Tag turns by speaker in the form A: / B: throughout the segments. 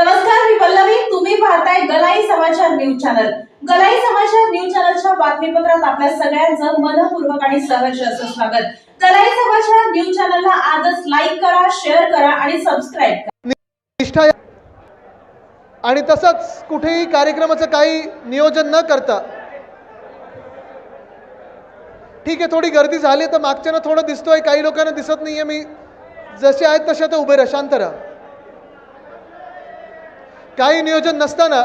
A: नमस्कार मी पल्लवी. तुम्ही पाहताय गलाई समाचार न्यूज चॅनल. गलाई समाचार न्यूज चॅनलच्या बातमीपत्रात आपल्या सगळ्यांचं मनपूर्वक आणि सहर्ष असं स्वागत. गलाई समाचार न्यूज चॅनलला आजच लाईक करा शेअर करा आणि सबस्क्राईब करा.
B: निष्ठा आणि तसंच कुठेही कार्यक्रमाचं काही नियोजन न करता ठीक आहे थोडी गर्दी झाली तर मागच्यानं थोडं दिसतोय काही लोकांना दिसत नाहीये मी जसे आहेत तसे तर उभे राहा शांत राहा. काही नियोजन नसताना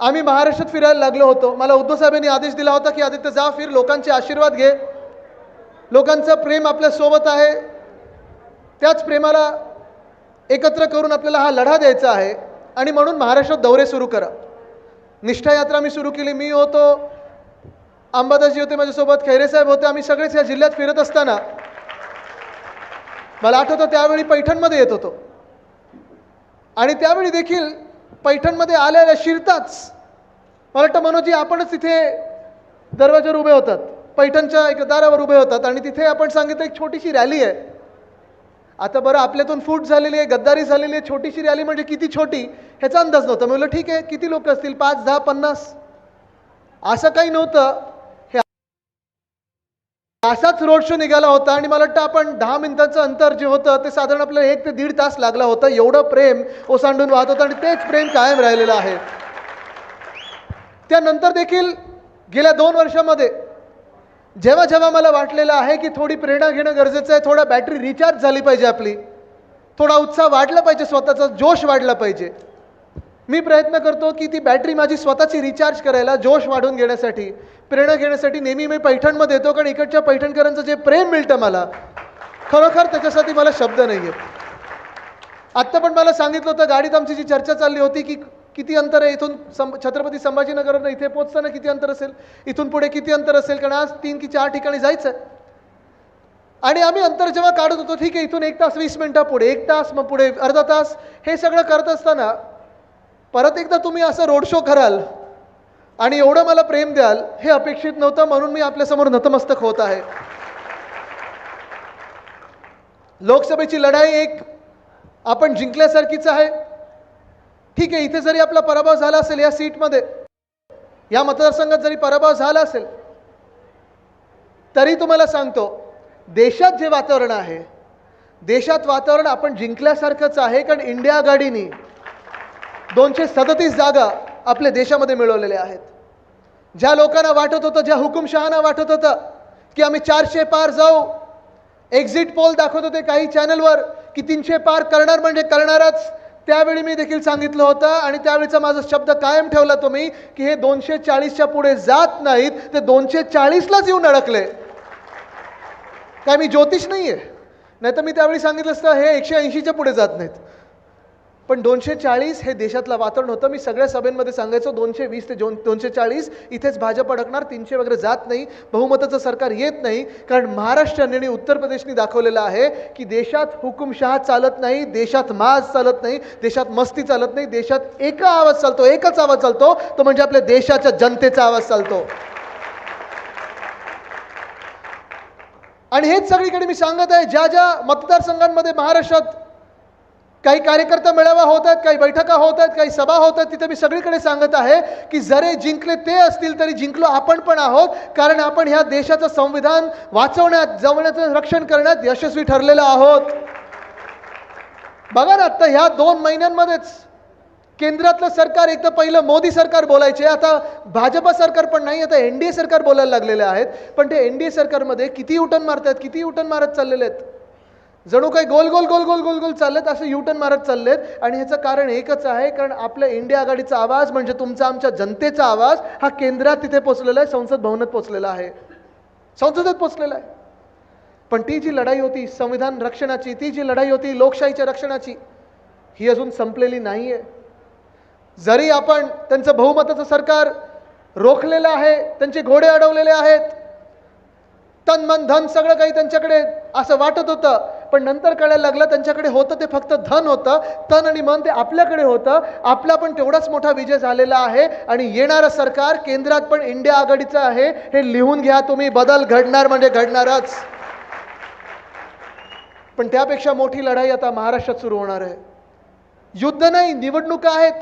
B: आम्ही महाराष्ट्रात फिरायला लागलो होतो. मला उद्धव साहेबांनी आदेश दिला होता की आदित्य जा फिर लोकांचे आशीर्वाद घे. लोकांचं प्रेम आपल्यासोबत आहे. त्याच प्रेमाला एकत्र करून आपल्याला हा लढा द्यायचा आहे. आणि म्हणून महाराष्ट्रात दौरे सुरू करा. निष्ठा यात्रा मी सुरू केली. मी होतो अंबादासजी होते माझ्यासोबत खैरेसाहेब होते. आम्ही सगळेच या जिल्ह्यात फिरत असताना मला आठवतं त्यावेळी पैठणमध्ये येत होतो. आणि त्यावेळी देखील पैठणमध्ये आलेल्या शिरताच मला वाटतं मनोजी आपणच तिथे दरवाजावर उभे होतात पैठणच्या एक दारावर उभे होतात आणि तिथे आपण सांगितलं एक छोटीशी रॅली आहे. आता बरं आपल्यातून फूट झालेली आहे गद्दारी झालेली आहे छोटीशी रॅली म्हणजे किती छोटी ह्याचा अंदाज नव्हता. मी ठीक आहे किती लोक असतील? पाच दहा पन्नास? असं काही नव्हतं. असाच रोड शो निघाला होता आणि मला वाटतं आपण दहा मिनिटांचं अंतर जे होतं ते साधारण आपल्याला एक ते दीड तास लागला होता. एवढं प्रेम ओसांडून वाहत होतं आणि तेच प्रेम कायम राहिलेलं आहे. त्यानंतर देखील गेल्या दोन वर्षामध्ये जेव्हा जेव्हा मला वाटलेलं आहे की थोडी प्रेरणा घेणं गरजेचं आहे थोडा बॅटरी रिचार्ज झाली पाहिजे आपली. थोडा उत्साह वाढला पाहिजे स्वतःचा जोश वाढला पाहिजे. मी प्रयत्न करतो की ती बॅटरी माझी स्वतःची रिचार्ज करायला जोश वाढवून घेण्यासाठी प्रेरणा घेण्यासाठी नेहमी मी पैठणमध्ये येतो कारण इकडच्या पैठणकरांचं जे प्रेम मिळतं मला खरोखर त्याच्यासाठी मला शब्द नाही आहेत आत्ता पण मला सांगितलं होतं गाडीत आमची जी चर्चा चालली होती की किती अंतर आहे इथून सं छत्रपती संभाजीनगरनं इथे पोहोचताना किती अंतर असेल इथून पुढे किती अंतर असेल कारण आज तीन की चार ठिकाणी जायचं आहे आणि आम्ही अंतर जेव्हा काढत होतो ठीक आहे इथून एक तास वीस मिनटं पुढे एक तास मग पुढे अर्धा तास हे सगळं करत असताना परत एकदा तुम्ही असं रोड शो कराल आणि एवढं मला प्रेम द्याल हे अपेक्षित नव्हतं म्हणून मी आपल्यासमोर नतमस्तक होत आहे. लोकसभेची लढाई एक आपण जिंकल्यासारखीच आहे. ठीक आहे इथे जरी आपला पराभव झाला असेल या सीटमध्ये या मतदारसंघात जरी पराभव झाला असेल तरी तुम्हाला सांगतो देशात जे वातावरण आहे देशात वातावरण आपण जिंकल्यासारखंच आहे कारण इंडिया आघाडीनी दोनशे सदतीस जागा आपल्या देशामध्ये मिळवलेल्या आहेत. ज्या लोकांना वाटत होतं ज्या हुकुमशहाना वाटत होतं की आम्ही चारशे पार जाऊ. एक्झिट पोल दाखवत होते काही चॅनलवर की तीनशे पार करणार म्हणजे करणारच. त्यावेळी मी देखील सांगितलं होतं आणि त्यावेळीचा माझा शब्द कायम ठेवला तुम्ही की हे दोनशे चाळीसच्या पुढे जात नाहीत ते दोनशे चाळीसलाच येऊन अडकले. काय मी ज्योतिष नाही आहे नाही तर मी त्यावेळी सांगितलं असतं हे एकशे ऐंशीच्या पुढे जात नाहीत. पण दोनशे चाळीस हे देशातलं वातावरण होतं. मी सगळ्या सभेमध्ये सांगायचो दोनशे वीस ते दोन दोनशे चाळीस इथेच भाजप अडकणार तीनशे वगैरे जात नाही बहुमताचं सरकार येत नाही कारण महाराष्ट्राने आणि उत्तर प्रदेशने दाखवलेलं आहे की देशात हुकुमशहा चालत नाही देशात माज चालत नाही देशात मस्ती चालत नाही देशात एका आवाज चालतो एकच आवाज चालतो तो म्हणजे आपल्या देशाच्या जनतेचा आवाज चालतो. आणि हेच सगळीकडे मी सांगत आहे ज्या ज्या मतदारसंघांमध्ये महाराष्ट्रात काही कार्यकर्ता मेळावा होत आहेत काही बैठका होत आहेत काही सभा होत आहेत. तिथे मी सगळीकडे सांगत आहे की जरे जिंकले ते असतील तरी जिंकलो आपण पण आहोत. कारण आपण ह्या देशाचं संविधान वाचवण्यात जवण्याचं रक्षण करण्यात यशस्वी ठरलेलं आहोत. बघा ना आता ह्या दोन महिन्यांमध्येच केंद्रातलं सरकार एक तर पहिलं मोदी सरकार बोलायचे आता भाजपा सरकार पण नाही आता एन डी ए सरकार बोलायला लागलेले आहेत. पण ते एन डी ए सरकारमध्ये किती उटण मारत आहेत किती युटर्न मारत चाललेले आहेत? जणू काही गोल गोल गोल गोल गोल गोल चाललेत असं युटर्न मारत चाललेत. आणि ह्याचं कारण एकच आहे कारण आपल्या इंडिया आघाडीचा आवाज म्हणजे तुमचा आमच्या जनतेचा आवाज हा केंद्रात तिथे पोचलेला आहे संसद भवनात पोचलेला आहे. संसदेत पोचलेला आहे. पण ती जी लढाई होती संविधान रक्षणाची ती जी लढाई होती लोकशाहीच्या रक्षणाची ही अजून संपलेली नाही आहे जरी आपण त्यांचं बहुमताचं सरकार रोखलेलं आहे त्यांचे घोडे अडवलेले आहेत तन मन धन सगळं काही त्यांच्याकडे असं वाटत होतं पण नंतर कळायला लागलं त्यांच्याकडे होतं ते फक्त धन होतं तन आणि मन ते आपल्याकडे होतं. आपला पण तेवढाच मोठा विजय झालेला आहे आणि येणारं सरकार केंद्रात पण इंडिया आघाडीचं आहे. हे लिहून घ्या तुम्ही बदल घडणार म्हणजे घडणारच. पण त्यापेक्षा मोठी लढाई आता महाराष्ट्रात सुरू होणार आहे. युद्ध नाही निवडणुका आहेत.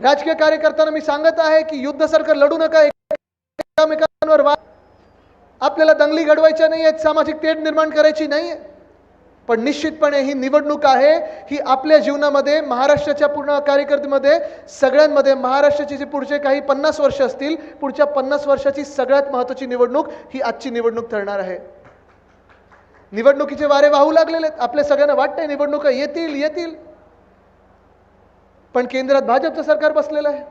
B: राजकीय कार्यकर्त्यांना मी सांगत आहे की युद्धासारखं लढू नका. एकमेकांवर वा आपल्याला दंगली घडवायच्या नाही आहेत सामाजिक तेढ निर्माण करायची नाही आहे पण निश्चितपणे ही निवडणूक आहे. ही आपल्या जीवनामध्ये महाराष्ट्राच्या पूर्ण कार्यकर्तेमध्ये सगळ्यांमध्ये महाराष्ट्राची जी पुढचे काही पन्नास वर्ष असतील पुढच्या पन्नास वर्षाची सगळ्यात महत्त्वाची निवडणूक ही आजची निवडणूक ठरणार आहे. निवडणुकीचे वारे वाहू लागलेले आहेत. आपल्या सगळ्यांना वाटतंय निवडणुका येतील येतील. पण केंद्रात भाजपचं सरकार बसलेलं आहे.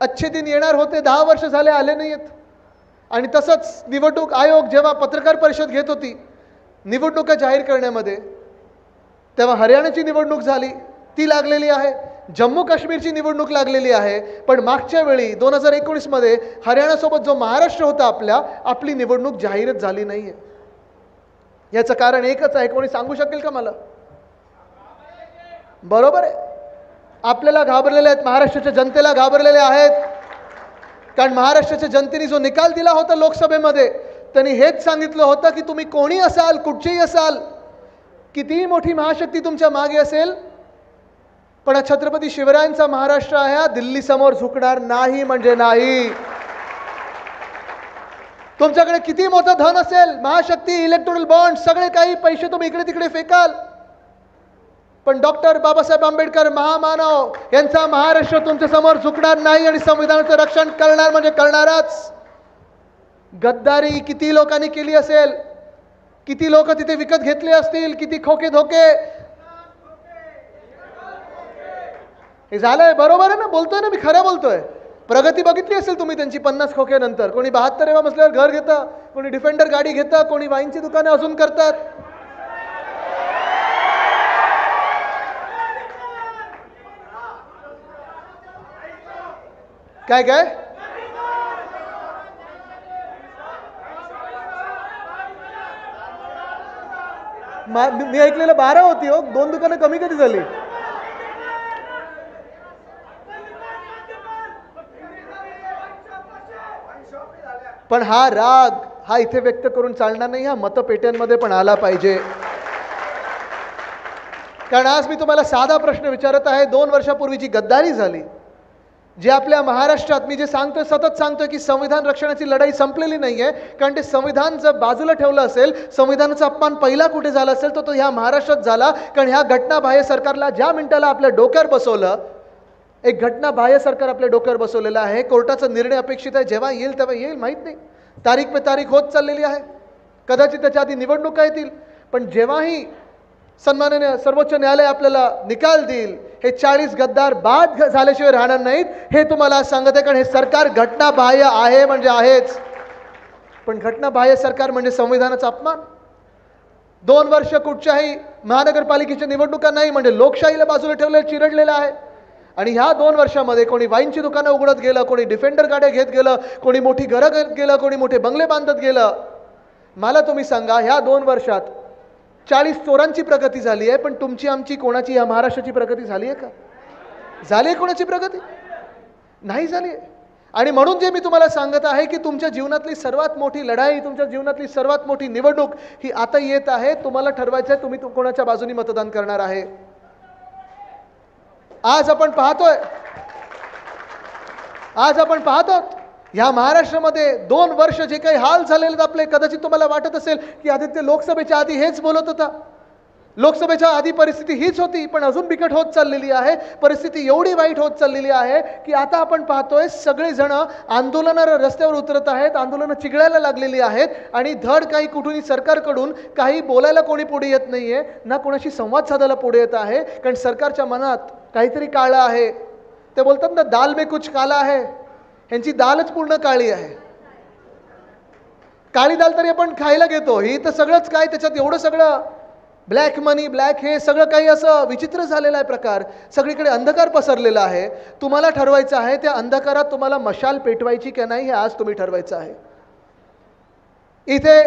B: अच्छे दिन येणार होते दहा वर्ष झाले आले नाही आहेत आणि तसंच निवडणूक आयोग जेव्हा पत्रकार परिषद घेत होती निवडणुका जाहीर करण्यामध्ये तेव्हा हरियाणाची निवडणूक झाली ती लागलेली आहे. जम्मू काश्मीरची निवडणूक लागलेली आहे. पण मागच्या वेळी दोन हजार एकोणीसमध्ये हरियाणासोबत जो महाराष्ट्र होता आपल्या आपली निवडणूक जाहीरच झाली नाही आहे याचं कारण एकच आहे. कोणी सांगू शकेल का मला? बरोबर आहे. आपल्याला घाबरलेले आहेत महाराष्ट्राच्या जनतेला घाबरलेले आहेत. कारण महाराष्ट्राच्या जनतेने जो निकाल दिला होता लोकसभेमध्ये त्यांनी हेच सांगितलं होतं की तुम्ही कोणी असाल कुठचेही असाल कितीही मोठी महाशक्ती तुमच्या मागे असेल पण हा छत्रपती शिवरायांचा महाराष्ट्र आहे हा दिल्लीसमोर झुकणार नाही म्हणजे नाही. तुमच्याकडे किती मोठं धन असेल महाशक्ती इलेक्ट्रॉनिक बॉन्ड सगळे काही पैसे तुम्ही इकडे तिकडे फेकाल. पण डॉक्टर बाबासाहेब आंबेडकर महामानव यांचा महाराष्ट्र तुमच्यासमोर झुकणार नाही आणि संविधानाचं रक्षण करणार म्हणजे करणारच. गद्दारी किती लोकांनी केली असेल? किती लोक तिथे विकत घेतले असतील? किती खोके धोके? हे झालंय बरोबर आहे ना? बोलतोय ना मी खरं बोलतोय. प्रगती बघितली असेल तुम्ही त्यांची पन्नास खोके नंतर कोणी बहात्तर एवा बसल्यावर घर घेतं कोणी डिफेंडर गाडी घेतं कोणी वाईनची दुकानं अजून करतात. काय काय? मा- मी मी ऐकलेलं बारा होती हो. दोन दुकानं कमी कधी झाली? पण हा राग हा इथे व्यक्त करून चालणार नाही. हा मतपेट्यांमध्ये पण आला पाहिजे. कारण आज मी तुम्हाला साधा प्रश्न विचारत आहे. दोन वर्षापूर्वी जी गद्दारी झाली. जे आपल्या महाराष्ट्रात मी जे सांगतोय सतत सांगतोय की संविधान रक्षणाची लढाई संपलेली नाही आहे कारण ते संविधान जर बाजूला ठेवलं असेल संविधानाचा अपमान पहिला कुठे झाला असेल तर तो ह्या महाराष्ट्रात झाला. कारण ह्या घटनाबाह्य सरकारला ज्या मिनिटाला आपल्या डोक्यावर बसवलं एक घटनाबाह्य सरकार आपल्या डोक्यावर बसवलेलं आहे. कोर्टाचा निर्णय अपेक्षित आहे. जेव्हा येईल तेव्हा येईल माहीत नाही. तारीख पे तारीख होत चाललेली आहे. कदाचित त्याच्या आधी निवडणुका येतील. पण जेव्हाही सन्माननीय सर्वोच्च न्यायालय आपल्याला निकाल देईल हे चाळीस गद्दार बाद झाल्याशिवाय राहणार नाहीत हे तुम्हाला सांगत आहे कारण हे सरकार घटनाबाह्य आहे म्हणजे आहेच. पण घटनाबाह्य सरकार म्हणजे संविधानाचा अपमान. दोन वर्ष कुठच्याही महानगरपालिकेच्या निवडणुका नाही म्हणजे लोकशाहीला बाजूला ठेवलेलं चिरडलेलं आहे. आणि ह्या दोन वर्षामध्ये कोणी वाईनची दुकानं उघडत गेलं कोणी डिफेंडर गाड्या घेत गेलं कोणी मोठी घरं घेत गेलं कोणी मोठे बंगले बांधत गेलं. मला तुम्ही सांगा ह्या दोन वर्षात चाळीस चोरांची प्रगती झाली आहे पण तुमची आमची कोणाची या महाराष्ट्राची प्रगती झाली आहे का? झाली आहे कोणाची प्रगती? नाही झाली आहे. आणि म्हणून जे मी तुम्हाला सांगत आहे की तुमच्या जीवनातली सर्वात मोठी लढाई तुमच्या जीवनातली सर्वात मोठी निवडणूक ही आता येत आहे. तुम्हाला ठरवायचं आहे तुम्ही कोणाच्या बाजूनी मतदान करणार आहे. आज आपण पाहतोय. आज आपण पाहतो ह्या महाराष्ट्रामध्ये दोन वर्ष जे काही हाल झालेले आपले कदाचित तुम्हाला वाटत असेल की आदित्य लोकसभेच्या आधी हेच बोलत होता. लोकसभेच्या आधी परिस्थिती हीच होती पण अजून बिकट होत चाललेली आहे. परिस्थिती एवढी वाईट होत चाललेली आहे की आता आपण पाहतोय सगळेजण आंदोलनाला रस्त्यावर उतरत आहेत आंदोलनं चिघळायला लागलेली आहेत आणि धड काही कुठूनही सरकारकडून काही बोलायला कोणी पुढे येत नाहीये ना कोणाशी संवाद साधायला पुढे येत आहे. कारण सरकारच्या मनात काहीतरी काळं आहे. ते बोलतात ना दाल में कुछ काला आहे ह्यांची दालच पूर्ण काळी आहे. काळी दाल तरी आपण खायला घेतो. ही तर सगळंच काय त्याच्यात एवढं सगळं ब्लॅक मनी ब्लॅक हे सगळं काही असं विचित्र झालेलं आहे प्रकार. सगळीकडे अंधकार पसरलेला आहे. तुम्हाला ठरवायचं आहे त्या अंधकारात तुम्हाला मशाल पेटवायची की नाही हे आज तुम्ही ठरवायचं आहे. इथे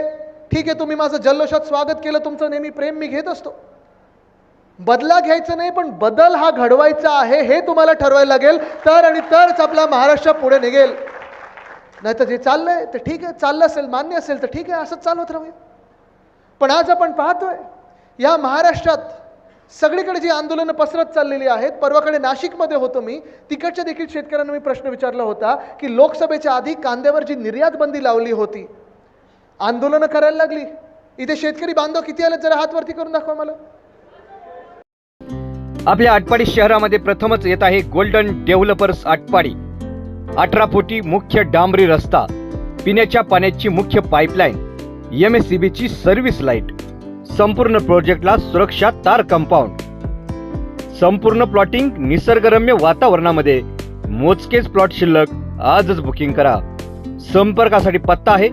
B: ठीक आहे तुम्ही माझं जल्लोषात स्वागत केलं तुमचं नेहमी प्रेम मी घेत असतो. बदला घ्यायचं नाही पण बदल हा घडवायचा आहे हे तुम्हाला ठरवायला लागेल. तर आणि तरच आपला महाराष्ट्र पुढे निघेल. नाही तर जे चाललंय ते ठीक आहे. चाललं असेल मान्य असेल तर ठीक आहे. असंच चालवत राहूया. पण आज आपण पाहतोय या महाराष्ट्रात सगळीकडे जी आंदोलनं पसरत चाललेली आहेत परवाकडे नाशिकमध्ये होतो मी तिकडच्या देखील शेतकऱ्यांना मी प्रश्न विचारला होता की लोकसभेच्या आधी कांद्यावर जी निर्यात बंदी लावली होती आंदोलनं करायला लागली. इथे शेतकरी बांधव किती आले जरा हातवरती करून दाखवा मला.
C: आपल्या आटपाडी शहरामध्ये प्रथमच येत आहे गोल्डन डेव्हलपर्स आटपाडी. अठरा फुटी मुख्य डांबरी रस्ता पिण्याच्या पाण्याची मुख्य पाईपलाईन एम एस सी बीची सर्व्हिस लाइट संपूर्ण प्रोजेक्टला सुरक्षा तार कंपाऊंड संपूर्ण प्लॉटिंग निसर्गरम्य वातावरणामध्ये. मोजकेच प्लॉट शिल्लक आजच बुकिंग करा. संपर्कासाठी पत्ता आहे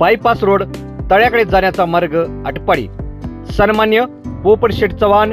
C: बायपास रोड तळ्याकडे जाण्याचा मार्ग आटपाडी. सन्मान्य पोपटशेठ चव्हाण